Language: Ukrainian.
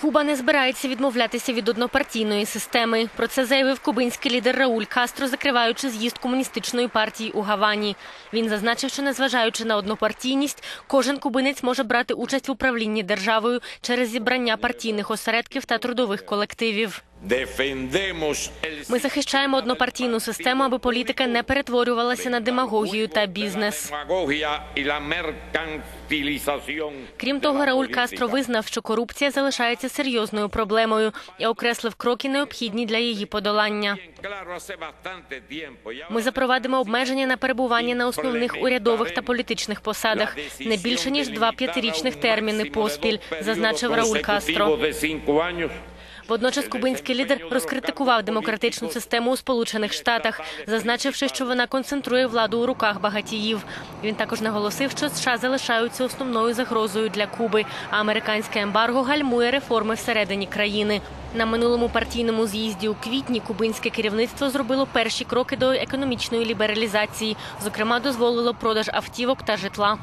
Куба не збирається відмовлятися від однопартійної системи. Про це заявив кубинський лідер Рауль Кастро, закриваючи з'їзд комуністичної партії у Гавані. Він зазначив, що незважаючи на однопартійність, кожен кубинець може брати участь в управлінні державою через зібрання партійних осередків та трудових колективів. Ми захищаємо однопартійну систему, аби політика не перетворювалася на демагогію та бізнес. Крім того, Рауль Кастро визнав, що корупція залишається серйозною проблемою і окреслив кроки, необхідні для її подолання. Ми запровадимо обмеження на перебування на основних урядових та політичних посадах не більше ніж два п'ятирічних терміни поспіль, зазначив Рауль Кастро. Водночас кубинський лідер розкритикував демократичну систему у Сполучених Штатах, зазначивши, що вона концентрує владу у руках багатіїв. Він також наголосив, що США залишаються основною загрозою для Куби, а американське ембарго гальмує реформи всередині країни. На минулому партійному з'їзді у квітні кубинське керівництво зробило перші кроки до економічної лібералізації. Зокрема, дозволило продаж автівок та житла.